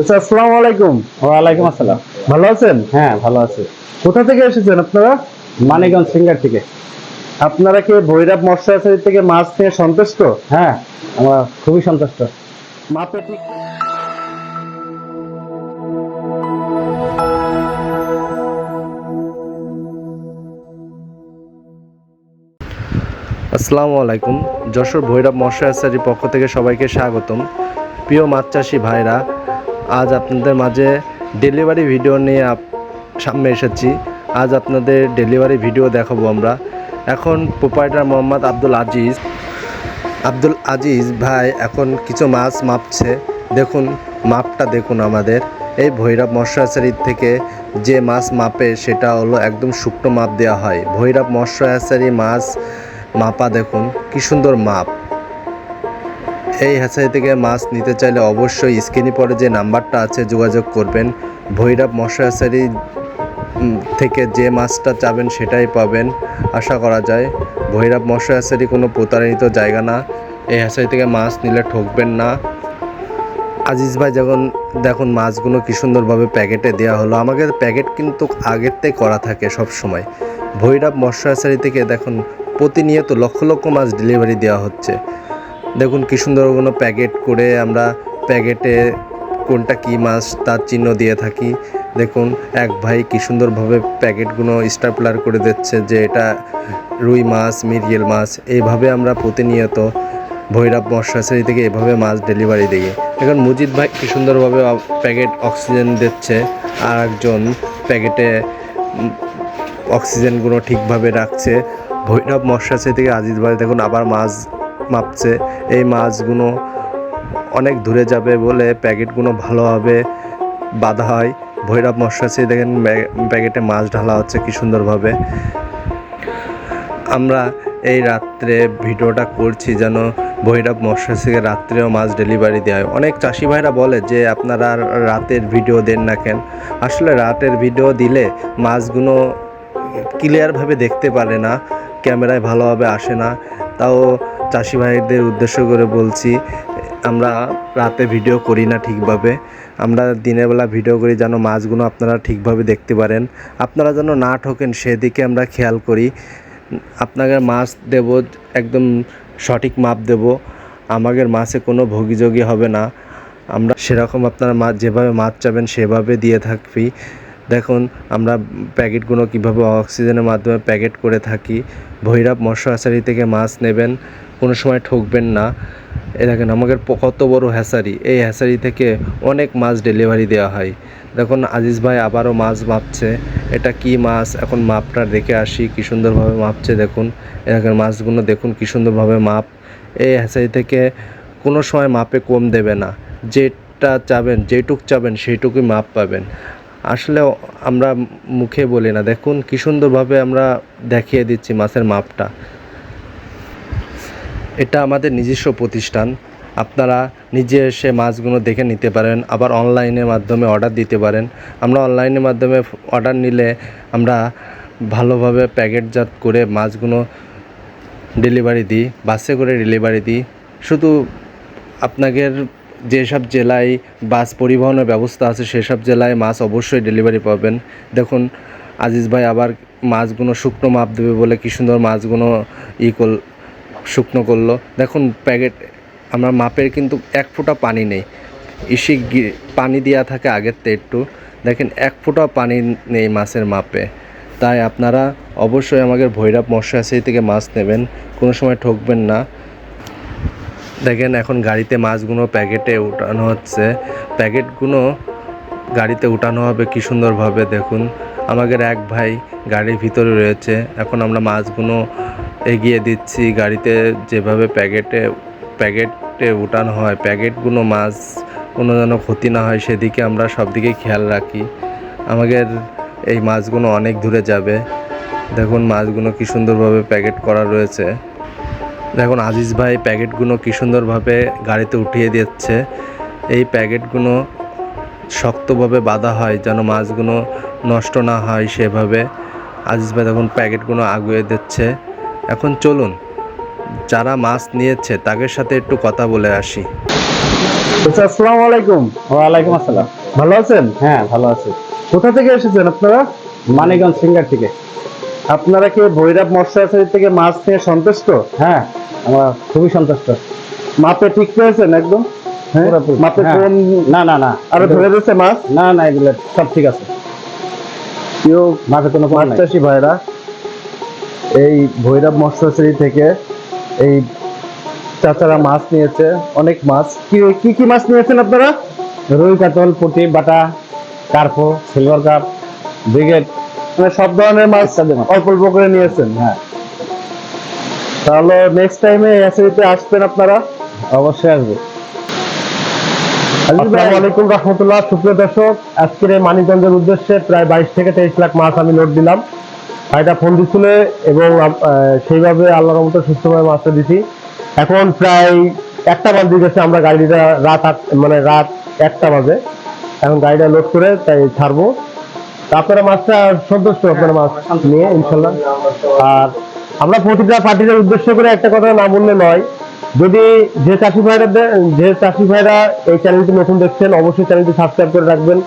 আসসালামু আলাইকুম। ওয়ালাইকুম আসসালাম। ভালো আছেন? হ্যাঁ ভালো আছি। কোথা থেকে এসেছেন আপনারা? মানিকগঞ্জ সিঙ্গার থেকে। আপনারা কি ভৈরব মৎস্যাচারী থেকে মাছ নিয়ে সন্তুষ্ট? হ্যাঁ আমরা খুবই সন্তুষ্ট। মাপে ঠিক আসসালামু আলাইকুম। যশোর ভৈরব মৎস্যাচারীর পক্ষ থেকে সবাইকে স্বাগতম। প্রিয় মাছ চাষি ভাইরা আজ আপনাদের মাঝে ডেলিভারি ভিডিও নিয়ে সামনে এসেছি। আজ আপনাদের ডেলিভারি ভিডিও দেখাবো আমরা। এখন প্রোপাইটার মোহাম্মদ আব্দুল আজিজ। আব্দুল আজিজ ভাই এখন কিছু মাছ মাপছে। দেখুন, মাপটা দেখুন আমাদের। এই ভৈরব মৎস্যাচারীর থেকে যে মাছ মাপে, সেটা হলো একদম শুকনো মাপ দেওয়া হয়। ভৈরব মৎস্যাচারী মাছ মাপা দেখুন, কি সুন্দর মাপ। এই হ্যাচারি থেকে মাছ নিতে চাইলে অবশ্যই স্ক্রিনে পরে যে নাম্বারটা আছে যোগাযোগ করবেন। ভৈরব মৎস্যাচারী উম, থেকে যে মাছটা চাবেন সেটাই পাবেন আশা করা যায়। ভৈরব মৎস্য হ্যাচারি কোনো প্রতারিত জায়গা না। এই হ্যাচারি থেকে মাছ নিলে ঠকবেন না। আজিজ ভাই যখন দেখুন মাছগুলো কি সুন্দরভাবে প্যাকেটে দেওয়া হলো আমাদের প্যাকেট কিন্তু আগের থেকে করা থাকে সব সময়। ভৈরব মৎস্য হ্যাচারি থেকে দেখুন প্রতিনিয়ত লক্ষ লক্ষ মাছ ডেলিভারি দেওয়া হচ্ছে। দেখুন কি সুন্দর কোনো প্যাকেট করে আমরা প্যাকেটে কোনটা কি মাছ তার চিহ্ন দিয়ে থাকি। দেখুন, এক ভাই কি সুন্দরভাবে প্যাকেটগুলো স্টাপলার করে দিচ্ছে যে এটা রুই মাছ, মিরিয়েল মাছ এইভাবে আমরা প্রতিনিয়ত ভৈরব মৎস্যাচারী থেকে এভাবে মাছ ডেলিভারি দিই। এখন মুজিদ ভাই কি সুন্দরভাবে প্যাকেট অক্সিজেন দিচ্ছে আর একজন প্যাকেটে অক্সিজেনগুলো ঠিকভাবে রাখছে। ভৈরব মৎস্যাচারী থেকে আজিজ ভাই, দেখুন, আবার মাছ মাপছে। এই মাছগুলো অনেক দূরে যাবে বলে প্যাকেটগুলো ভালোভাবে বাঁধা হয়। ভৈরব মৎস্যাচারী দেখেন প্যাকেটে মাছ ঢালা হচ্ছে কি সুন্দরভাবে। আমরা এই রাত্রে ভিডিওটা করছি যেন ভৈরব মৎস্যাচারীকে রাত্রেও মাছ ডেলিভারি দেওয়া হয়। অনেক চাষি ভাইরা বলে যে, আপনারা রাতের ভিডিও দেন না কেন? আসলে রাতের ভিডিও দিলে মাছগুলো ক্লিয়ারভাবে দেখতে পারে না, ক্যামেরায় ভালোভাবে আসে না। তাও চাষি ভাইদের উদ্দেশ্য করে বলছি, আমরা রাতে ভিডিও করি না ঠিকভাবে। আমরা দিনের বেলা ভিডিও করি যেন মাছগুলো আপনারা ঠিকভাবে দেখতে পারেন। আপনারা যেন না ঠকেন, সেদিকে আমরা খেয়াল করি। আপনাকে মাছ দেব, একদম সঠিক মাপ দেব। আমাদের মাছে কোনো ভোগিযোগী হবে না। আমরা সেরকম আপনারা মাছ যেভাবে মাছ চাবেন, সেভাবে দিয়ে থাকবি দেখুন, আমরা প্যাকেটগুলো কীভাবে অক্সিজেনের মাধ্যমে প্যাকেট করে থাকি। ভৈরব মৎস্য থেকে মাছ নেবেন। কোনো সময় ঠকবেন না। এ দেখেন, আমাদের কত বড় হ্যাচারি এই হ্যাচারি থেকে অনেক মাছ ডেলিভারি দেওয়া হয়। দেখুন, আজিজ ভাই আবারও মাছ মাপছে। এটা কি মাছ? এখন মাপটা দেখে আসি, কি সুন্দরভাবে মাপছে দেখুন। এখানে মাছগুলো দেখুন, কি সুন্দরভাবে মাপ। এই হ্যাচারি থেকে কোনো সময় মাপে কম দেবে না। যেটা চাবেন, যেটুক চাবেন, সেইটুকুই মাপ পাবেন। আসলে আমরা মুখে বলি না। দেখুন, কি সুন্দরভাবে আমরা দেখিয়ে দিচ্ছি মাছের মাপটা। এটা আমাদের নিজস্ব প্রতিষ্ঠান। আপনারা নিজে এসে মাছগুলো দেখে নিতে পারেন, আবার অনলাইনের মাধ্যমে অর্ডার দিতে পারেন। আমরা অনলাইনের মাধ্যমে অর্ডার নিলে আমরা ভালোভাবে প্যাকেটজাত করে মাছগুলো ডেলিভারি দিই, বাসে করে ডেলিভারি দিই। শুধু আপনাদের যেসব জেলায় বাস পরিবহনের ব্যবস্থা আছে, সেসব জেলায় মাছ অবশ্যই ডেলিভারি পাবেন। দেখুন, আজিজ ভাই আবার মাছগুলো শুকনো মাপ দেবে বলে কি সুন্দর মাছগুলো ই শুকনো করল। দেখুন, প্যাকেট, আমরা মাপের কিন্তু এক ফোঁটা পানি নেই। ইসি পানি দেওয়া থাকে আগের থেকে একটু। দেখেন, এক ফোঁটা পানি নেই মাছের মাপে। তাই আপনারা অবশ্যই আমাদের ভৈরব মৎস্যাচারী থেকে মাছ নেবেন, কোনো সময় ঠকবেন না। দেখেন, এখন গাড়িতে মাছগুলো প্যাকেটে উঠানো হচ্ছে। প্যাকেটগুলো গাড়িতে উঠানো হবে কি সুন্দরভাবে, দেখুন। আমাদের এক ভাই গাড়ির ভিতরে রয়েছে। এখন আমরা মাছগুলো এগিয়ে দিচ্ছি। গাড়িতে যেভাবে প্যাকেটে প্যাকেটে উঠানো হয়, প্যাকেটগুলো মাছ, কোনো যেন ক্ষতি না হয়, সেদিকে আমরা সব দিকে খেয়াল রাখি। আমাদের এই মাছগুলো অনেক দূরে যাবে। দেখুন মাছগুলো কি সুন্দরভাবে প্যাকেট করা রয়েছে। দেখুন আজিজ ভাই প্যাকেটগুলো কি সুন্দরভাবে গাড়িতে উঠিয়ে দিচ্ছে। এই প্যাকেটগুলো শক্তভাবে বাঁধা হয় যেন মাছগুলো নষ্ট না হয় সেভাবে। আজিজ ভাই দেখুন প্যাকেটগুলো আগুয়ে দিচ্ছে। এখন চলুন যারা মাছ নিয়েছে তাদের সাথে একটু কথা বলে আসি। আচ্ছা আসসালামু আলাইকুম। ওয়ালাইকুম আসসালাম। ভালো আছেন? হ্যাঁ ভালো আছি। কোথা থেকে এসেছেন আপনারা? মানিকগঞ্জ সিঙ্গার থেকে। আপনারা কি ভৈরব মৎস্য আচারি থেকে মাছ নিয়ে সন্তুষ্ট? হ্যাঁ আমরা খুবই সন্তুষ্ট। মাপে ঠিক পেয়েছেন একদম? হ্যাঁ? মাপে হ্যাঁ। কোন না না না। আরও ধরে দিচ্ছে মাছ? না না এগুলো সব ঠিক আছে। কেউ মাঠে কোনো মাছ চাষি ভাইরা। এই ভৈরব মৎস্যাচারী থেকে এই চাচারা মাছ নিয়েছে অনেক মাছ। কি কি কি মাছ নিয়েছেন আপনারা? রুই কাতল পুঁটি বাটা কার্পো সিলভার কাপ ব্রিগেড মানে সব ধরনের মাছ অল্প অল্প করে নিয়েছেন। হ্যাঁ। তাহলে নেক্সট টাইমে অ্যাসারিতে আসবেন আপনারা? অবশ্যই আসবে। আসসালামু আলাইকুম রহমতুল্লাহ। সুপ্রিয় দর্শক আজকের এই মানিকগঞ্জের উদ্দেশ্যে প্রায় বাইশ থেকে তেইশ লাখ মাছ আমি লোড দিলাম। ভাইটা ফোন দিছিল এবং সেইভাবে আল্লাহর মতো সুস্থভাবে মাছটা দিছি। এখন প্রায় একটা বাজে গেছে, আমরা গাড়িটা রাত আট মানে রাত একটা বাজে। এখন গাড়িটা লোড করে তাই ছাড়বো। আপনারা মাছটা সন্তুষ্ট আপনারা মাছ নিয়ে, ইনশাল্লাহ। আর আমরা প্রতিটা পার্টিদের উদ্দেশ্য করে একটা কথা না বললে নয়। যদি যে চাষি ভাইরা যে চাষি ভাইরা এই চ্যানেলটি নতুন দেখছেন, অবশ্যই চ্যানেলটি সাবস্ক্রাইব করে রাখবেন।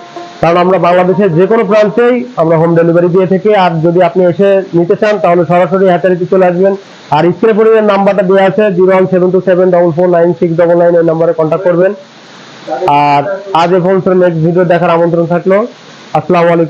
কারণ আমরা বাংলাদেশের যে কোনো প্রান্তেই আমরা হোম ডেলিভারি দিয়ে থাকি। আর যদি আপনি এসে নিতে চান, তাহলে সরাসরি হাতারিতে চলে আসবেন। আর স্ক্রে পরিমাণের নাম্বারটা দেওয়া আছে, zero one seven two seven double four nine six double nine এই নাম্বারে কন্ট্যাক্ট করবেন। আর আজ এ নেক্সট ভিডিও দেখার আমন্ত্রণ থাকল। আসসালামু আলাইকুম।